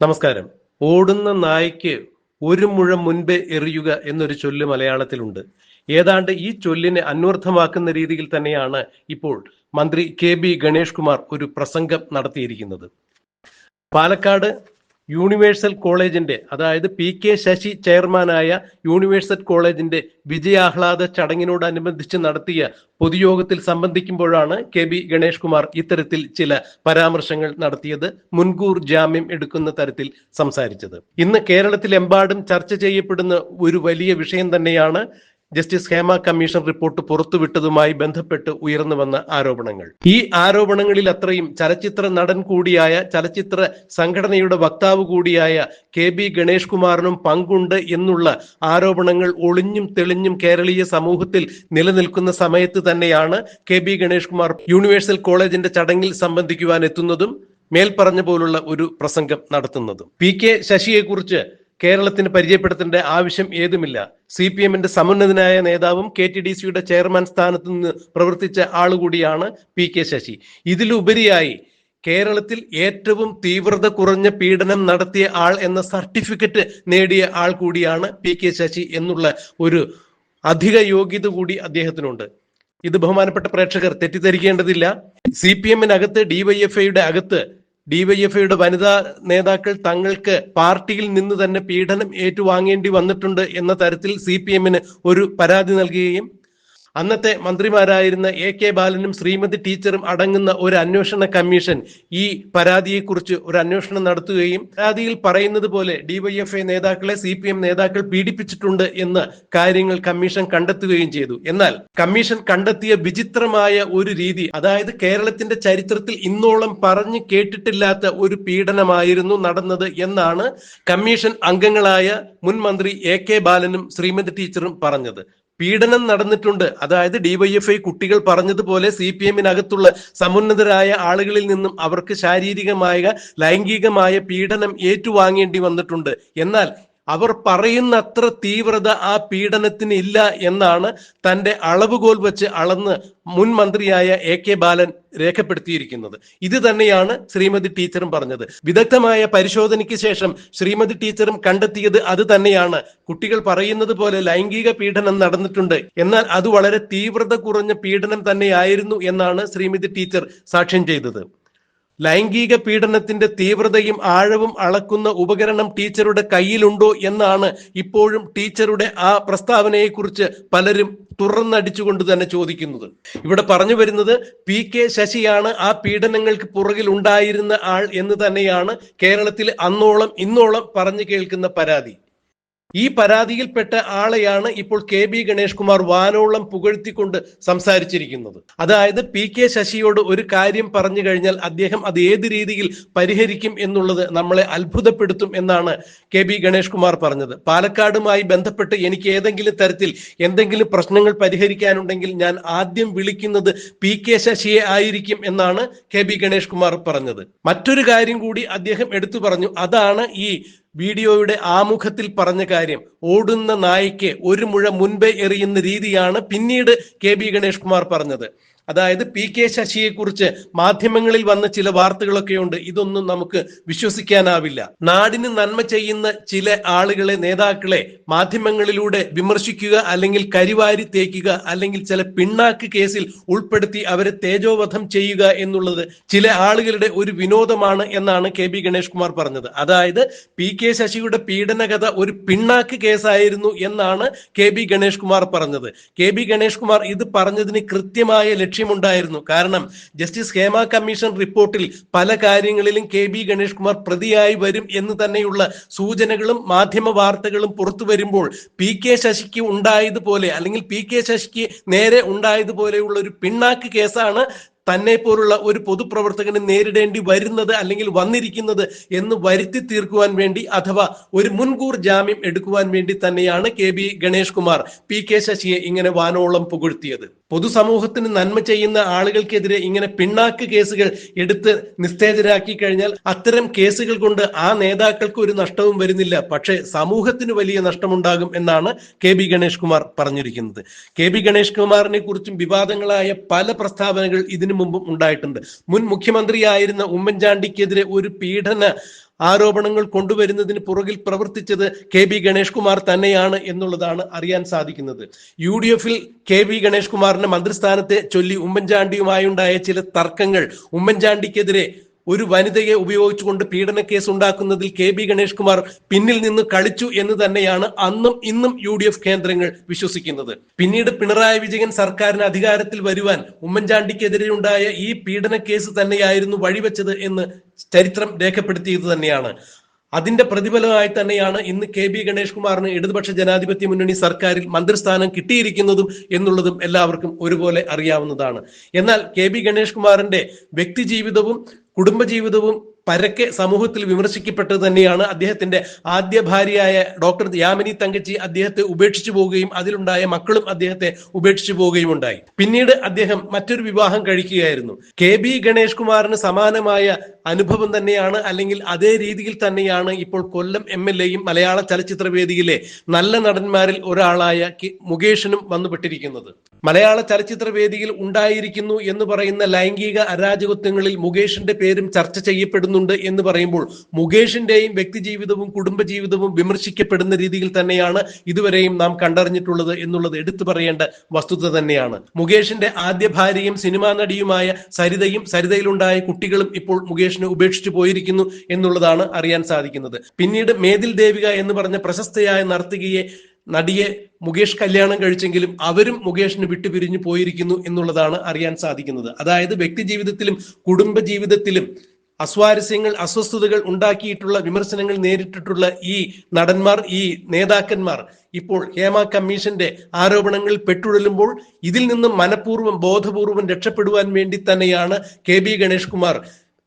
നമസ്കാരം. ഓടുന്ന നായ്ക്ക് ഒരു മുഴം മുൻപേ എറിയുക എന്നൊരു ചൊല്ല് മലയാളത്തിലുണ്ട്. ഏതാണ്ട് ഈ ചൊല്ലിനെ അന്വർത്ഥമാക്കുന്ന രീതിയിൽ തന്നെയാണ് ഇപ്പോൾ മന്ത്രി കെ ബി ഗണേഷ് കുമാർ ഒരു പ്രസംഗം നടത്തിയിരിക്കുന്നത്. പാലക്കാട് യൂണിവേഴ്സൽ കോളേജിന്റെ അതായത് പി കെ ശശി ചെയർമാനായ യൂണിവേഴ്സൽ കോളേജിന്റെ വിജയാഹ്ലാദ ചടങ്ങിനോടനുബന്ധിച്ച് നടത്തിയ പൊതുയോഗത്തിൽ സംബന്ധിക്കുമ്പോഴാണ് കെ ബി ഗണേഷ് കുമാർ ഇത്തരത്തിൽ ചില പരാമർശങ്ങൾ നടത്തിയത് മുൻകൂർ ജാമ്യം എടുക്കുന്ന തരത്തിൽ സംസാരിച്ചത്. ഇന്ന് കേരളത്തിലെമ്പാടും ചർച്ച ചെയ്യപ്പെടുന്ന ഒരു വലിയ വിഷയം തന്നെയാണ് ജസ്റ്റിസ് ഹേമ കമ്മീഷൻ റിപ്പോർട്ട് പുറത്തുവിട്ടതുമായി ബന്ധപ്പെട്ട് ഉയർന്നു വന്ന ആരോപണങ്ങൾ. ഈ ആരോപണങ്ങളിൽ അത്രയും ചലച്ചിത്ര നടൻ കൂടിയായ ചലച്ചിത്ര സംഘടനയുടെ വക്താവ് കൂടിയായ കെ ബി ഗണേഷ് കുമാറിനും പങ്കുണ്ട് എന്നുള്ള ആരോപണങ്ങൾ ഒളിഞ്ഞും തെളിഞ്ഞും കേരളീയ സമൂഹത്തിൽ നിലനിൽക്കുന്ന സമയത്ത് തന്നെയാണ് K B Ganesh Kumar universal കോളേജിന്റെ ചടങ്ങിൽ സംബന്ധിക്കുവാൻ എത്തുന്നതും മേൽപ്പറഞ്ഞ പോലുള്ള ഒരു പ്രസംഗം നടത്തുന്നതും. പി കെ ശശിയെ കുറിച്ച് കേരളത്തിന് പരിചയപ്പെടുത്തേണ്ട ആവശ്യം ഏതുമില്ല. സി പി എമ്മിന്റെ സമുന്നതനായ നേതാവും കെ ടി ഡി സിയുടെ ചെയർമാൻ സ്ഥാനത്ത് നിന്ന് പ്രവർത്തിച്ച ആളുകൂടിയാണ് പി കെ ശശി. ഇതിലുപരിയായി കേരളത്തിൽ ഏറ്റവും തീവ്രത കുറഞ്ഞ പീഡനം നടത്തിയ ആൾ എന്ന സർട്ടിഫിക്കറ്റ് നേടിയ ആൾ കൂടിയാണ് പി കെ ശശി എന്നുള്ള ഒരു അധിക യോഗ്യത കൂടി അദ്ദേഹത്തിനുണ്ട്. ഇത് ബഹുമാനപ്പെട്ട പ്രേക്ഷകർ തെറ്റിദ്ധരിക്കേണ്ടതില്ല. സി പി എമ്മിനകത്ത് ഡിവൈഎഫ്ഐയുടെ അകത്ത് ഡിവൈഎഫ്ഐയുടെ വനിതാ നേതാക്കൾ തങ്ങൾക്ക് പാർട്ടിയിൽ നിന്ന് തന്നെ പീഡനം ഏറ്റുവാങ്ങേണ്ടി വന്നിട്ടുണ്ട് എന്ന തരത്തിൽ സി ഒരു പരാതി നൽകുകയും അന്നത്തെ മന്ത്രിമാരായിരുന്ന എ കെ ബാലനും ശ്രീമതി ടീച്ചറും അടങ്ങുന്ന ഒരു അന്വേഷണ കമ്മീഷൻ ഈ പരാതിയെക്കുറിച്ച് ഒരു അന്വേഷണം നടത്തുകയും പരാതിയിൽ പറയുന്നത് പോലെ ഡിവൈഎഫ്ഐ നേതാക്കളെ സി പി എം നേതാക്കൾ പീഡിപ്പിച്ചിട്ടുണ്ട് എന്ന് കാര്യങ്ങൾ കമ്മീഷൻ കണ്ടെത്തുകയും ചെയ്തു. എന്നാൽ കമ്മീഷൻ കണ്ടെത്തിയ വിചിത്രമായ ഒരു രീതി അതായത് കേരളത്തിന്റെ ചരിത്രത്തിൽ ഇന്നോളം പറഞ്ഞു കേട്ടിട്ടില്ലാത്ത ഒരു പീഡനമായിരുന്നു നടന്നത് എന്നാണ് കമ്മീഷൻ അംഗങ്ങളായ മുൻ മന്ത്രി എ കെ ബാലനും ശ്രീമതി ടീച്ചറും പറഞ്ഞത്. പീഡനം നടന്നിട്ടുണ്ട്. അതായത് ഡിവൈഎഫ്ഐ കുട്ടികൾ പറഞ്ഞതുപോലെ സി പി എമ്മിനകത്തുള്ള സമുന്നതരായ ആളുകളിൽ നിന്നും അവർക്ക് ശാരീരികമായ ലൈംഗികമായ പീഡനം ഏറ്റുവാങ്ങേണ്ടി വന്നിട്ടുണ്ട്. എന്നാൽ അവർ പറയുന്ന അത്ര തീവ്രത ആ പീഡനത്തിന് ഇല്ല എന്നാണ് തന്റെ അളവുകോൽ വെച്ച് അളന്ന് മുൻ മന്ത്രിയായ എ കെ ബാലൻ രേഖപ്പെടുത്തിയിരിക്കുന്നത്. ഇത് തന്നെയാണ് ശ്രീമതി ടീച്ചറും പറഞ്ഞത്. വിദഗ്ധമായ പരിശോധനയ്ക്ക് ശേഷം ശ്രീമതി ടീച്ചറും കണ്ടെത്തിയത് അത് തന്നെയാണ്. കുട്ടികൾ പറയുന്നത് പോലെ ലൈംഗിക പീഡനം നടന്നിട്ടുണ്ട്. എന്നാൽ അത് വളരെ തീവ്രത കുറഞ്ഞ പീഡനം തന്നെയായിരുന്നു എന്നാണ് ശ്രീമതി ടീച്ചർ സാക്ഷ്യം ചെയ്തത്. ലൈംഗിക പീഡനത്തിന്റെ തീവ്രതയും ആഴവും അളക്കുന്ന ഉപകരണം ടീച്ചറുടെ കയ്യിലുണ്ടോ എന്നാണ് ഇപ്പോഴും ടീച്ചറുടെ ആ പ്രസ്താവനയെക്കുറിച്ച് പലരും തുറന്നടിച്ചുകൊണ്ട് തന്നെ ചോദിക്കുന്നത്. ഇവിടെ പറഞ്ഞു വരുന്നത് പി കെ ശശിയാണ് ആ പീഡനങ്ങൾക്ക് പുറകിൽ ഉണ്ടായിരുന്ന ആൾ എന്ന് തന്നെയാണ് കേരളത്തിൽ അന്നോളം ഇന്നോളം പറഞ്ഞു കേൾക്കുന്ന പരാതി. ഈ പരാതിയിൽപ്പെട്ട ആളെയാണ് ഇപ്പോൾ കെ ബി ഗണേഷ് കുമാർ വാനോളം പുകഴ്ത്തിക്കൊണ്ട് സംസാരിച്ചിരിക്കുന്നത്. അതായത് പി കെ ശശിയോട് ഒരു കാര്യം പറഞ്ഞു കഴിഞ്ഞാൽ അദ്ദേഹം അത് ഏത് രീതിയിൽ പരിഹരിക്കും എന്നുള്ളത് നമ്മളെ അത്ഭുതപ്പെടുത്തും എന്നാണ് കെ ബി ഗണേഷ് കുമാർ പറഞ്ഞത്. പാലക്കാടുമായി ബന്ധപ്പെട്ട് എനിക്ക് ഏതെങ്കിലും തരത്തിൽ എന്തെങ്കിലും പ്രശ്നങ്ങൾ പരിഹരിക്കാനുണ്ടെങ്കിൽ ഞാൻ ആദ്യം വിളിക്കുന്നത് പി കെ ശശിയെ ആയിരിക്കും എന്നാണ് കെ ബി ഗണേഷ് കുമാർ പറഞ്ഞത്. മറ്റൊരു കാര്യം കൂടി അദ്ദേഹം എടുത്തു പറഞ്ഞു. അതാണ് ഈ വീഡിയോയുടെ ആമുഖത്തിൽ പറഞ്ഞ കാര്യം ഓടുന്ന നായ്ക്ക് ഒരു മുഴ മുൻപേ എറിയുന്ന രീതിയാണ് പിന്നീട് കെ ബി ഗണേഷ് കുമാർ പറഞ്ഞത്. അതായത് പി കെ ശശിയെക്കുറിച്ച് മാധ്യമങ്ങളിൽ വന്ന ചില വാർത്തകളൊക്കെ ഉണ്ട്. ഇതൊന്നും നമുക്ക് വിശ്വസിക്കാനാവില്ല. നാടിന് നന്മ ചെയ്യുന്ന ചില ആളുകളെ നേതാക്കളെ മാധ്യമങ്ങളിലൂടെ വിമർശിക്കുക അല്ലെങ്കിൽ കരിവാരി തേക്കുക അല്ലെങ്കിൽ ചില പിണ്ണാക്ക് കേസിൽ ഉൾപ്പെടുത്തി അവരെ തേജോവധം ചെയ്യുക എന്നുള്ളത് ചില ആളുകളുടെ ഒരു വിനോദമാണ് എന്നാണ് കെ ബി ഗണേഷ് കുമാർ പറഞ്ഞത്. അതായത് പി കെ ശശിയുടെ പീഡനകഥ ഒരു പിണ്ണാക്ക് കേസായിരുന്നു എന്നാണ് കെ ബി ഗണേഷ് കുമാർ പറഞ്ഞത്. കെ ബി ഗണേഷ് കുമാർ ഇത് പറഞ്ഞതിന് കൃത്യമായ ലക്ഷ്യമുണ്ടായിരുന്നു കാരണം ജസ്റ്റിസ് ഹേമ കമ്മീഷൻ റിപ്പോർട്ടിൽ പല കാര്യങ്ങളിലും കെ ബി ഗണേഷ് കുമാർ പ്രതിയായി വരും എന്ന് തന്നെയുള്ള സൂചനകളും മാധ്യമ വാർത്തകളും പുറത്തു വരുമ്പോൾ പി കെ ശശിക്ക് ഉണ്ടായതുപോലെ അല്ലെങ്കിൽ പി കെ ശശിക്ക് നേരെ ഉണ്ടായതുപോലെയുള്ള ഒരു പിണ്ണാക്ക് കേസാണ് തന്നെ പോലുള്ള ഒരു പൊതുപ്രവർത്തകന് നേരിടേണ്ടി വരുന്നത് അല്ലെങ്കിൽ വന്നിരിക്കുന്നത് എന്ന് വരുത്തി തീർക്കുവാൻ വേണ്ടി അഥവാ ഒരു മുൻകൂർ ജാമ്യം എടുക്കുവാൻ വേണ്ടി തന്നെയാണ് K B Ganesh Kumar P K ശശിയെ ഇങ്ങനെ വാനോളം പുകഴ്ത്തിയത്. പൊതുസമൂഹത്തിന് നന്മ ചെയ്യുന്ന ആളുകൾക്കെതിരെ ഇങ്ങനെ പിണ്ണാക്ക് കേസുകൾ എടുത്ത് നിസ്തേജരാക്കി കഴിഞ്ഞാൽ അത്തരം കേസുകൾ കൊണ്ട് ആ നേതാക്കൾക്ക് ഒരു നഷ്ടവും വരുന്നില്ല. പക്ഷേ സമൂഹത്തിന് വലിയ നഷ്ടമുണ്ടാകും എന്നാണ് കെ ബി ഗണേഷ് കുമാർ പറഞ്ഞിരിക്കുന്നത്. കെ ബി ഗണേഷ് കുമാറിനെ കുറിച്ചും വിവാദങ്ങളായ പല പ്രസ്താവനകൾ ഇതിനു മുമ്പും ഉണ്ടായിട്ടുണ്ട്. മുൻ മുഖ്യമന്ത്രിയായിരുന്ന ഉമ്മൻചാണ്ടിക്കെതിരെ ഒരു പീഡന ആരോപണങ്ങൾ കൊണ്ടുവരുന്നതിന് പുറകിൽ പ്രവർത്തിച്ചത് കെ ബി ഗണേഷ് കുമാർ തന്നെയാണ് എന്നുള്ളതാണ് അറിയാൻ സാധിക്കുന്നത്. യു ഡി എഫിൽ കെ ബി ഗണേഷ് കുമാറിന്റെ മന്ത്രിസ്ഥാനത്തെ ചൊല്ലി ഉമ്മൻചാണ്ടിയുമായുണ്ടായ ചില തർക്കങ്ങൾ ഉമ്മൻചാണ്ടിക്കെതിരെ ഒരു വനിതയെ ഉപയോഗിച്ചുകൊണ്ട് പീഡന കേസ് ഉണ്ടാക്കുന്നതിൽ കെ ബി ഗണേഷ് കുമാർ പിന്നിൽ നിന്ന് കളിച്ചു എന്ന് തന്നെയാണ് അന്നും ഇന്നും യു ഡി എഫ് കേന്ദ്രങ്ങൾ വിശ്വസിക്കുന്നത്. പിന്നീട് പിണറായി വിജയൻ സർക്കാരിന് അധികാരത്തിൽ വരുവാൻ ഉമ്മൻചാണ്ടിക്കെതിരെ ഉണ്ടായ ഈ പീഡന കേസ് തന്നെയായിരുന്നു വഴിവെച്ചത് എന്ന് ചരിത്രം രേഖപ്പെടുത്തിയത് തന്നെയാണ്. അതിന്റെ പ്രതിഫലമായി തന്നെയാണ് ഇന്ന് കെ ബി ഗണേഷ് കുമാറിന് ഇടതുപക്ഷ ജനാധിപത്യ മുന്നണി സർക്കാരിൽ മന്ത്രിസ്ഥാനം കിട്ടിയിരിക്കുന്നതും എന്നുള്ളതും എല്ലാവർക്കും ഒരുപോലെ അറിയാവുന്നതാണ്. എന്നാൽ കെ ബി ഗണേഷ് കുമാറിന്റെ വ്യക്തിജീവിതവും കുടുംബജീവിതവും പരക്കെ സമൂഹത്തിൽ വിമർശിക്കപ്പെട്ടത് തന്നെയാണ് അദ്ദേഹത്തിന്റെ ആദ്യ ഭാര്യയായ ഡോക്ടർ യാമിനി തങ്കച്ചി അദ്ദേഹത്തെ ഉപേക്ഷിച്ചു പോവുകയും അതിലുണ്ടായ മക്കളും അദ്ദേഹത്തെ ഉപേക്ഷിച്ചു പോവുകയും ഉണ്ടായി പിന്നീട് അദ്ദേഹം മറ്റൊരു വിവാഹം കഴിക്കുകയായിരുന്നു. കെ ബി ഗണേഷ് കുമാറിന് സമാനമായ അനുഭവം തന്നെയാണ് അല്ലെങ്കിൽ അതേ രീതിയിൽ തന്നെയാണ് ഇപ്പോൾ കൊല്ലം എം എൽ എയും മലയാള ചലച്ചിത്ര വേദിയിലെ നല്ല നടന്മാരിൽ ഒരാളായ മുകേഷിനും വന്നുപെട്ടിരിക്കുന്നത്. മലയാള ചലച്ചിത്ര വേദിയിൽ ഉണ്ടായിരിക്കുന്നു എന്ന് പറയുന്ന ലൈംഗിക അരാജകത്വങ്ങളിൽ മുകേഷിന്റെ പേരും ചർച്ച ചെയ്യപ്പെടുന്നുണ്ട് എന്ന് പറയുമ്പോൾ മുകേഷിന്റെയും വ്യക്തിജീവിതവും കുടുംബജീവിതവും വിമർശിക്കപ്പെടുന്ന രീതിയിൽ തന്നെയാണ് ഇതുവരെയും നാം കണ്ടറിഞ്ഞിട്ടുള്ളത് എന്നുള്ളത് എടുത്തു പറയേണ്ട വസ്തുത തന്നെയാണ്. മുകേഷിന്റെ ആദ്യ ഭാര്യയും സിനിമാ നടിയുമായ സരിതയും സരിതയിലുണ്ടായ കുട്ടികളും ഇപ്പോൾ മുകേഷിനെ ഉപേക്ഷിച്ചു പോയിരിക്കുന്നു എന്നുള്ളതാണ് അറിയാൻ സാധിക്കുന്നത്. പിന്നീട് മേതിൽ ദേവിക എന്ന് പറഞ്ഞ പ്രശസ്തയായ നർത്തകിയെ നടിയെ മുകേഷ് കല്യാണം കഴിച്ചെങ്കിലും അവരും മുകേഷിന് വിട്ടുപിരിഞ്ഞു പോയിരിക്കുന്നു എന്നുള്ളതാണ് അറിയാൻ സാധിക്കുന്നത്. അതായത് വ്യക്തിജീവിതത്തിലും കുടുംബ ജീവിതത്തിലും അസ്വാരസ്യങ്ങൾ അസ്വസ്ഥതകൾ ഉണ്ടാക്കിയിട്ടുള്ള വിമർശനങ്ങൾ നേരിട്ടിട്ടുള്ള ഈ നടന്മാർ ഈ നേതാക്കന്മാർ ഇപ്പോൾ ഹേമ കമ്മീഷന്റെ ആരോപണങ്ങൾ പെട്ടുഴലുമ്പോൾ ഇതിൽ നിന്നും മനഃപൂർവം ബോധപൂർവം രക്ഷപ്പെടുവാൻ വേണ്ടി തന്നെയാണ് K B Ganesh Kumar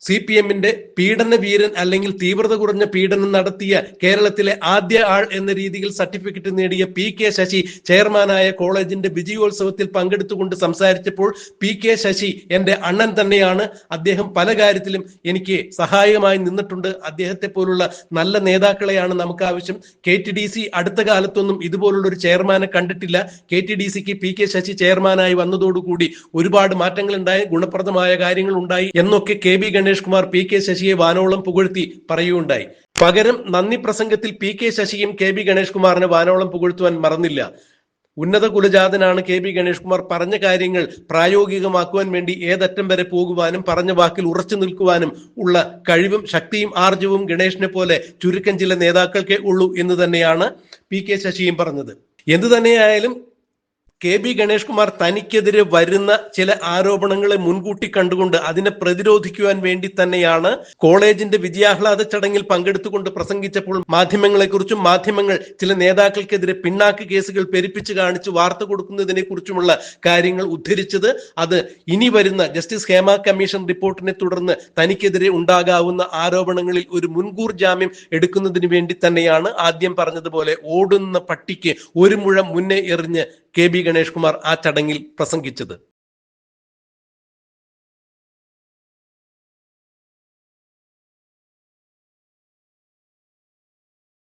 C P എമ്മിന്റെ പീഡന വീരൻ അല്ലെങ്കിൽ തീവ്രത കുറഞ്ഞ പീഡനം നടത്തിയ കേരളത്തിലെ ആദ്യ ആൾ എന്ന രീതിയിൽ സർട്ടിഫിക്കറ്റ് നേടിയ പി കെ ശശി ചെയർമാനായ കോളേജിന്റെ വിജയോത്സവത്തിൽ പങ്കെടുത്തുകൊണ്ട് സംസാരിച്ചപ്പോൾ പി കെ ശശി എന്റെ അണ്ണൻ തന്നെയാണ്. അദ്ദേഹം പല കാര്യത്തിലും എനിക്ക് സഹായകമായി നിന്നിട്ടുണ്ട്. അദ്ദേഹത്തെ പോലുള്ള നല്ല നേതാക്കളെയാണ് നമുക്ക് ആവശ്യം. കെ ടി ഡി സി അടുത്ത കാലത്തൊന്നും ഇതുപോലുള്ള ഒരു ചെയർമാനെ കണ്ടിട്ടില്ല. കെ ടി ഡി സിക്ക് പി കെ ശശി ചെയർമാനായി വന്നതോടുകൂടി ഒരുപാട് മാറ്റങ്ങൾ ഉണ്ടായി. ഗുണപ്രദമായ കാര്യങ്ങൾ ഉണ്ടായി. എന്നൊക്കെ K B Ganesh Kumar P K ശശിയെ വാനോളം പുകഴ്ത്തി പറയുകയുണ്ടായി. പകരം നന്ദി പ്രസംഗത്തിൽ പി കെ ശശിയും കെ ബി ഗണേഷ് കുമാറിനെ വാനോളം പുകഴ്ത്തുവാൻ മറന്നില്ല. ഉന്നത കുലജാതനാണ് കെ ബി ഗണേഷ് കുമാർ പറഞ്ഞ കാര്യങ്ങൾ പ്രായോഗികമാക്കുവാൻ വേണ്ടി ഏതറ്റം വരെ പോകുവാനും പറഞ്ഞ വാക്കിൽ ഉറച്ചു നിൽക്കുവാനും ഉള്ള കഴിവും ശക്തിയും ആർജവും ഗണേഷിനെ പോലെ ചുരുക്കം ചില നേതാക്കൾക്കേ ഉള്ളൂ എന്ന് തന്നെയാണ് പി കെ ശശിയും പറഞ്ഞത്. എന്തു തന്നെയായാലും കെ ബി ഗണേഷ് കുമാർ തനിക്കെതിരെ വരുന്ന ചില ആരോപണങ്ങളെ മുൻകൂട്ടി കണ്ടുകൊണ്ട് അതിനെ പ്രതിരോധിക്കുവാൻ വേണ്ടി തന്നെയാണ് കോളേജിന്റെ വിജയാഹ്ലാദ ചടങ്ങിൽ പങ്കെടുത്തുകൊണ്ട് പ്രസംഗിച്ചപ്പോൾ മാധ്യമങ്ങളെക്കുറിച്ചും മാധ്യമങ്ങൾ ചില നേതാക്കൾക്കെതിരെ പിന്നാക്ക കേസുകൾ പെരുപ്പിച്ച് കാണിച്ച് വാർത്ത കൊടുക്കുന്നതിനെ കുറിച്ചുമുള്ള കാര്യങ്ങൾ ഉദ്ധരിച്ചത് അത് ഇനി വരുന്ന ജസ്റ്റിസ് ഹേമ കമ്മീഷൻ റിപ്പോർട്ടിനെ തുടർന്ന് തനിക്കെതിരെ ഉണ്ടാകാവുന്ന ആരോപണങ്ങളിൽ ഒരു മുൻകൂർ ജാമ്യം എടുക്കുന്നതിന് വേണ്ടി തന്നെയാണ് ആദ്യം പറഞ്ഞതുപോലെ ഓടുന്ന പട്ടിക്ക് ഒരു മുഴം മുന്നേ എറിഞ്ഞ് കെ ബി ഗണേഷ് കുമാർ ആ ചടങ്ങിൽ പ്രസംഗിച്ചത്.